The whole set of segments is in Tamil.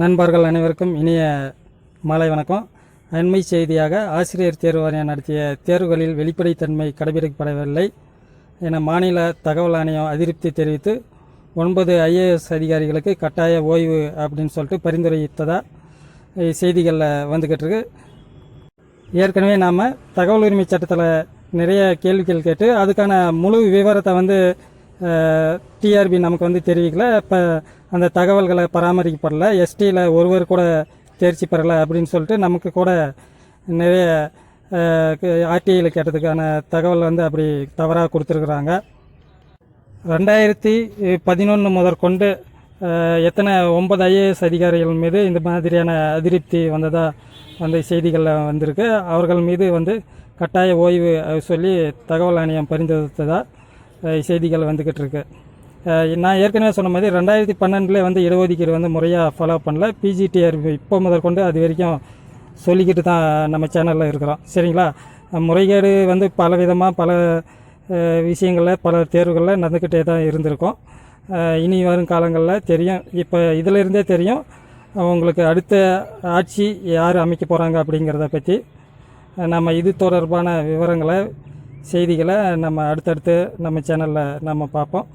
நண்பர்கள் அனைவருக்கும் இனிய மாலை வணக்கம். அண்மை செய்தியாக ஆசிரியர் தேர்வு வாரியம் நடத்திய தேர்வுகளில் வெளிப்படைத்தன்மை கடைபிடிக்கப்படவில்லை என மாநில தகவல் ஆணையம் அதிருப்தி தெரிவித்து ஒன்பது ஐஏஎஸ் அதிகாரிகளுக்கு கட்டாய ஓய்வு அப்படின்னு சொல்லிட்டு பரிந்துரைத்ததாக செய்திகளில் வந்துக்கிட்டு இருக்கு. ஏற்கனவே நாம் தகவல் உரிமை சட்டத்தில் நிறைய கேள்விகள் கேட்டு அதுக்கான முழு விவரத்தை வந்து டிஆர்பி நமக்கு வந்து தெரிவிக்கல. இப்போ அந்த தகவல்களை பராமரிக்கப்படல. எஸ்டியில் ஒருவர் கூட தேர்ச்சி பெறலை அப்படின்னு சொல்லிட்டு நமக்கு கூட நிறைய ஆர்டிஐயில் கேட்டதுக்கான தகவல் வந்து அப்படி தவறாக கொடுத்துருக்குறாங்க. ரெண்டாயிரத்தி பதினொன்று முதற்கொண்டு எத்தனை ஒன்பது ஐஏஎஸ் அதிகாரிகள் மீது இந்த மாதிரியான அதிருப்தி வந்ததாக வந்து செய்திகளில் வந்திருக்கு. அவர்கள் மீது வந்து கட்டாய ஓய்வு சொல்லி தகவல் ஆணையம் பரிந்துரைத்ததாக செய்திகள் வந்துக்கிட்டு இருக்கு நான் ஏற்கனவே சொன்ன மாதிரி ரெண்டாயிரத்தி பன்னெண்டில் வந்து இடஒதுக்கீடு வந்து முறையாக ஃபாலோ பண்ணல. பிஜிடிஆர் இப்போ முதற்கொண்டு அது வரைக்கும் சொல்லிக்கிட்டு தான் நம்ம சேனலில் இருக்கிறோம். சரிங்களா? முறைகேடு வந்து பல விதமாக பல விஷயங்களில் பல தேர்வுகளில் நடந்துக்கிட்டே தான் இருந்திருக்கும். இனி வரும் காலங்களில் தெரியும். இப்போ இதிலிருந்தே தெரியும் உங்களுக்கு அடுத்த ஆட்சி யார் அமைக்க போகிறாங்க அப்படிங்கிறத பற்றி நம்ம இது தொடர்பான விவரங்களை செய்திகளை நம்ம அடுத்தடுத்து நம்ம சேனலில் நம்ம பார்ப்போம்.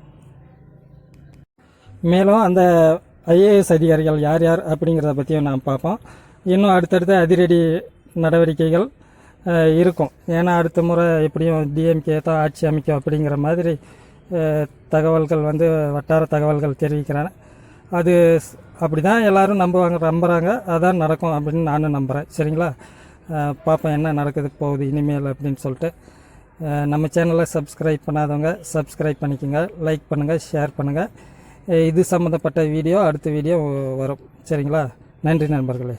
மேலும் அந்த ஐஏஎஸ் அதிகாரிகள் யார் யார் அப்படிங்கிறத பற்றியும் நாம் பார்ப்போம். இன்னும் அடுத்தடுத்த அதிரடி நடவடிக்கைகள் இருக்கும். ஏன்னா அடுத்த முறை எப்படியும் டிஎம்கே தான் ஆட்சி அமைக்கும் அப்படிங்கிற மாதிரி தகவல்கள் வந்து வட்டார தகவல்கள் தெரிவிக்கிறாங்க. அது அப்படி தான் எல்லோரும் நம்புவாங்க நம்புகிறாங்க அதான் நடக்கும் அப்படின்னு நானும் நம்புகிறேன் சரிங்களா? பார்ப்போம் என்ன நடக்குது போகுது இனிமேல் அப்படின்னு சொல்லிட்டு. நம்ம சேனலை சப்ஸ்கிரைப் பண்ணாதவங்க சப்ஸ்கிரைப் பண்ணிக்கோங்க லைக் பண்ணுங்கள் ஷேர் பண்ணுங்கள் இது சம்மந்தப்பட்ட வீடியோ அடுத்த வீடியோ வரும். சரிங்களா? நன்றி நண்பர்களே.